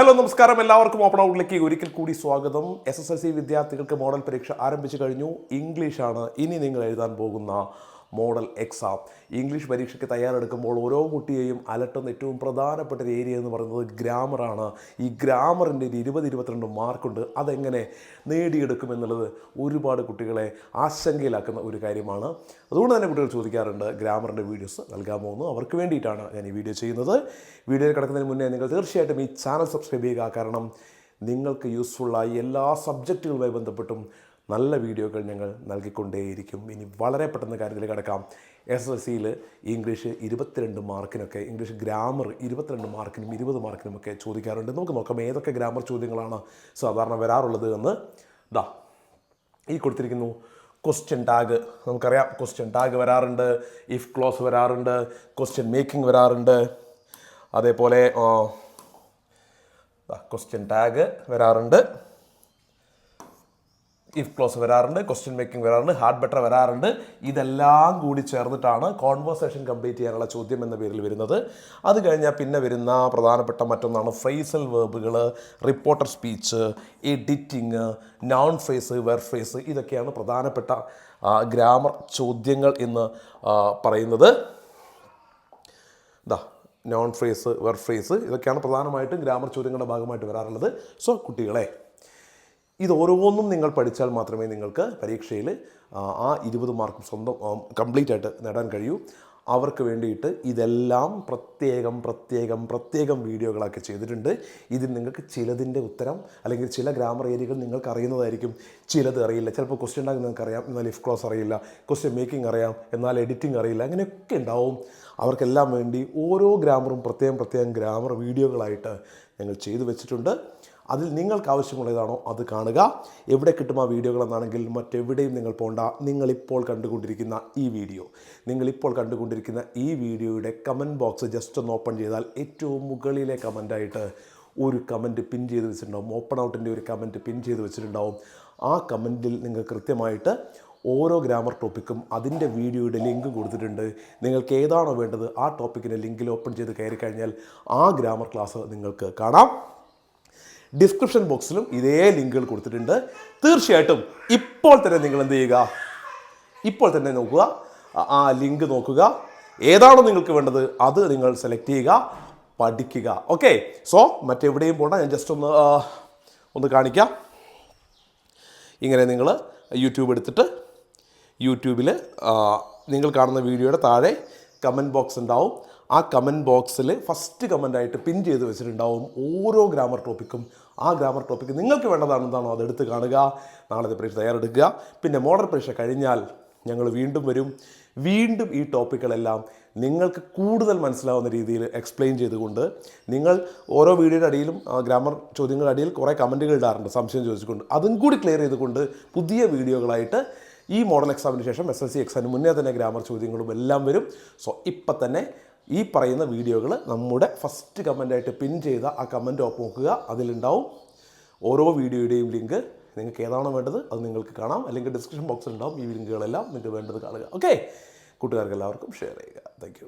നമസ്കാരം. എല്ലാവർക്കും ഓപ്പൺ ഔട്ടിലേക്ക് ഒരിക്കൽ കൂടി സ്വാഗതം. എസ് എസ് എൽ സി വിദ്യാർത്ഥികൾക്ക് മോഡൽ പരീക്ഷ ആരംഭിച്ചു കഴിഞ്ഞു. ഇംഗ്ലീഷാണ് ഇനി നിങ്ങൾ എഴുതാൻ പോകുന്ന മോഡൽ എക്സാം. ഇംഗ്ലീഷ് പരീക്ഷയ്ക്ക് തയ്യാറെടുക്കുമ്പോൾ ഓരോ കുട്ടിയെയും അലട്ടുന്ന ഏറ്റവും പ്രധാനപ്പെട്ട ഒരു ഏരിയ എന്ന് പറയുന്നത് ഗ്രാമറാണ്. ഈ ഗ്രാമറിന്റെ ഒരു ഇരുപത് ഇരുപത്തിരണ്ട് മാർക്കുണ്ട്. അതെങ്ങനെ നേടിയെടുക്കുമെന്നുള്ളത് ഒരുപാട് കുട്ടികളെ ആശങ്കയിലാക്കുന്ന ഒരു കാര്യമാണ്. അതുകൊണ്ട് തന്നെ കുട്ടികൾ ചോദിക്കാറുണ്ട് ഗ്രാമറിന്റെ വീഡിയോസ് നൽകാൻ എന്ന്? അവർക്ക് വേണ്ടിയിട്ടാണ് ഞാൻ ഈ വീഡിയോ ചെയ്യുന്നത്. വീഡിയോയിൽ കിടക്കുന്നതിന് മുന്നേ നിങ്ങൾ തീർച്ചയായിട്ടും ഈ ചാനൽ സബ്സ്ക്രൈബ് ചെയ്യുക. കാരണം നിങ്ങൾക്ക് യൂസ്ഫുള്ളായി എല്ലാ സബ്ജക്റ്റുകളുമായി ബന്ധപ്പെട്ടും നല്ല വീഡിയോകൾ ഞങ്ങൾ നൽകിക്കൊണ്ടേയിരിക്കും. ഇനി വളരെ പെട്ടെന്ന് കാര്യത്തിലേക്ക് കിടക്കാം. എസ് എസ് സിയിൽ ഇംഗ്ലീഷ് ഇരുപത്തിരണ്ട് മാർക്കിനൊക്കെ ഇംഗ്ലീഷ് ഗ്രാമർ ഇരുപത്തിരണ്ട് മാർക്കിനും ഇരുപത് മാർക്കിനും ഒക്കെ ചോദിക്കാറുണ്ട്. നമുക്ക് നോക്കാം ഏതൊക്കെ ഗ്രാമർ ചോദ്യങ്ങളാണ് സാധാരണ വരാറുള്ളത് എന്ന്. ദാ ഈ കൊടുത്തിരിക്കുന്നു ക്വസ്റ്റ്യൻ ടാഗ് നമുക്കറിയാം ക്വസ്റ്റ്യൻ ടാഗ് വരാറുണ്ട് ഇഫ് ക്ലോസ് വരാറുണ്ട് ക്വസ്റ്റ്യൻ മേക്കിംഗ് വരാറുണ്ട്. അതേപോലെ ക്വസ്റ്റ്യൻ ടാഗ് വരാറുണ്ട്. ഇഫ് ക്ലോസ് വരാറുണ്ട് ക്വസ്റ്റ്യൻ മേക്കിംഗ് വരാറുണ്ട് ഹാർഡ് ബെറ്റർ വരാറുണ്ട്. ഇതെല്ലാം കൂടി ചേർന്നിട്ടാണ് കോൺവെർസേഷൻ കംപ്ലീറ്റ് ചെയ്യാനുള്ള ചോദ്യം എന്ന പേരിൽ വരുന്നത്. അത് കഴിഞ്ഞാൽ പിന്നെ വരുന്ന പ്രധാനപ്പെട്ട മറ്റൊന്നാണ് phrasal വേർബുകൾ reported speech editing non phrase verb phrase ഇതൊക്കെയാണ് പ്രധാനപ്പെട്ട ഗ്രാമർ ചോദ്യങ്ങൾ എന്ന് പറയുന്നത്. ദാ നോൺ ഫ്രേസ് വെർ ഫ്രേസ് ഇതൊക്കെയാണ് പ്രധാനമായിട്ടും ഗ്രാമർ ചോദ്യങ്ങളുടെ ഭാഗമായിട്ട് വരാറുള്ളത്. സോ കുട്ടികളെ ഇത് ഓരോന്നും നിങ്ങൾ പഠിച്ചാൽ മാത്രമേ നിങ്ങൾക്ക് പരീക്ഷയിൽ ആ, ഇരുപത് മാർക്ക് സ്വന്തം കംപ്ലീറ്റ് ആയിട്ട് നേടാൻ കഴിയൂ. അവർക്ക് വേണ്ടിയിട്ട് ഇതെല്ലാം പ്രത്യേകം പ്രത്യേകം പ്രത്യേകം വീഡിയോകളൊക്കെ ചെയ്തിട്ടുണ്ട്. ഇതിൽ നിങ്ങൾക്ക് ചിലതിന്റെ ഉത്തരം അല്ലെങ്കിൽ ചില ഗ്രാമർ ഏരിയകൾ നിങ്ങൾക്ക് അറിയുന്നതായിരിക്കും. ചിലത് അറിയില്ല. ചിലപ്പോൾ ക്വസ്റ്റ്യൻ ഉണ്ടാകും നിങ്ങൾക്ക് അറിയാം എന്നാൽ ഇഫ് ക്ലോസ് അറിയില്ല. ക്വസ്റ്റ്യൻ മേക്കിംഗ് അറിയാം എന്നാൽ എഡിറ്റിംഗ് അറിയില്ല. അങ്ങനെയൊക്കെ ഉണ്ടാവും. അവർക്കെല്ലാം വേണ്ടി ഓരോ ഗ്രാമറും പ്രത്യേകം പ്രത്യേകം ഗ്രാമർ വീഡിയോകളായിട്ട് ഞങ്ങൾ ചെയ്തു വെച്ചിട്ടുണ്ട്. അതിൽ നിങ്ങൾക്ക് ആവശ്യമുള്ളതാണോ അത് കാണുക. എവിടെ കിട്ടും ആ വീഡിയോകളെന്നാണെങ്കിൽ മറ്റെവിടെയും നിങ്ങൾ പോണ്ട. നിങ്ങളിപ്പോൾ കണ്ടുകൊണ്ടിരിക്കുന്ന ഈ വീഡിയോ. നിങ്ങളിപ്പോൾ കണ്ടുകൊണ്ടിരിക്കുന്ന ഈ വീഡിയോയുടെ കമന്റ് ബോക്സ് ജസ്റ്റ് ഒന്ന് ഓപ്പൺ ചെയ്താൽ ഏറ്റവും മുകളിലെ കമന്റായിട്ട് ഒരു കമന്റ് പിൻ ചെയ്ത് വെച്ചിട്ടുണ്ടാവും. ഓപ്പൺ ഔട്ടിന്റെ ഒരു കമന്റ് പിൻ ചെയ്ത് വെച്ചിട്ടുണ്ടാവും. ആ കമന്റിൽ നിങ്ങൾ കൃത്യമായിട്ട് ഓരോ ഗ്രാമർ ടോപ്പിക്കും അതിന്റെ വീഡിയോയുടെ ലിങ്ക് കൊടുത്തിട്ടുണ്ട്. നിങ്ങൾക്ക് ഏതാണോ വേണ്ടത് ആ ടോപ്പിക്കിന്റെ ലിങ്കിൽ ഓപ്പൺ ചെയ്ത് കയറി കഴിഞ്ഞാൽ ആ ഗ്രാമർ ക്ലാസ് നിങ്ങൾക്ക് കാണാം. ഡിസ്ക്രിപ്ഷൻ ബോക്സിലും ഇതേ ലിങ്കുകൾ കൊടുത്തിട്ടുണ്ട്. തീർച്ചയായിട്ടും ഇപ്പോൾ തന്നെ നിങ്ങൾ എന്ത് ചെയ്യുക? ഇപ്പോൾ തന്നെ നോക്കുക. ആ- ലിങ്ക് നോക്കുക. ഏതാണോ നിങ്ങൾക്ക് വേണ്ടത് അത് നിങ്ങൾ സെലക്ട് ചെയ്യുക പഠിക്കുക. ഓക്കെ. സോ മറ്റെവിടെയും പോകണ്ട ഞാൻ ജസ്റ്റ് ഒന്ന് ഒന്ന് കാണിക്കാം. ഇങ്ങനെ നിങ്ങൾ യൂട്യൂബ് എടുത്തിട്ട് യൂട്യൂബിൽ നിങ്ങൾ കാണുന്ന വീഡിയോയുടെ താഴെ കമന്റ് ബോക്സ് ഉണ്ടാവും. ആ കമന്റ് ബോക്സിൽ ഫസ്റ്റ് കമന്റായിട്ട് പിൻ ചെയ്ത് വെച്ചിട്ടുണ്ടാവും ഓരോ ഗ്രാമർ ടോപ്പിക്കും ആ ഗ്രാമർ ടോപ്പിക്ക് നിങ്ങൾക്ക് വേണ്ടതാണ് എന്താണോ അതെടുത്ത് കാണുക. നാളത്തെ പരീക്ഷ തയ്യാറെടുക്കുക. പിന്നെ മോഡൽ പരീക്ഷ കഴിഞ്ഞാൽ ഞങ്ങൾ വീണ്ടും വരും. വീണ്ടും ഈ ടോപ്പിക്കുകളെല്ലാം നിങ്ങൾക്ക് കൂടുതൽ മനസ്സിലാവുന്ന രീതിയിൽ എക്സ്പ്ലെയിൻ ചെയ്തുകൊണ്ട് നിങ്ങൾ ഓരോ വീഡിയോയുടെ അടിയിലും ഗ്രാമർ ചോദ്യങ്ങളുടെ അടിയിൽ കുറേ കമന്റുകൾ ഇടാറുണ്ട് സംശയം ചോദിച്ചുകൊണ്ട്. അതും കൂടി ക്ലിയർ ചെയ്തുകൊണ്ട് പുതിയ വീഡിയോകളായിട്ട് ഈ മോഡൽ എക്സാമിന് ശേഷം എസ് എൽ സി എക്സാമിന് മുന്നേ തന്നെ ഗ്രാമർ ചോദ്യങ്ങളും എല്ലാം വരും. സോ ഇപ്പം തന്നെ ഈ പറയുന്ന വീഡിയോകൾ നമ്മുടെ ഫസ്റ്റ് കമന്റായിട്ട് പിൻ ചെയ്ത ആ കമന്റ് ഓപ്പ് നോക്കുക. അതിലുണ്ടാവും ഓരോ വീഡിയോയുടെയും ലിങ്ക് നിങ്ങൾക്ക് ഏതാണോ വേണ്ടത് അത് നിങ്ങൾക്ക് കാണാം. അല്ലെങ്കിൽ ഡിസ്ക്രിപ്ഷൻ ബോക്സിൽ ഉണ്ടാവും ഈ ലിങ്കുകളെല്ലാം നിങ്ങൾക്ക് വേണ്ടത് കാണുക. ഓക്കെ കൂട്ടുകാർക്ക് എല്ലാവർക്കും ഷെയർ ചെയ്യുക താങ്ക്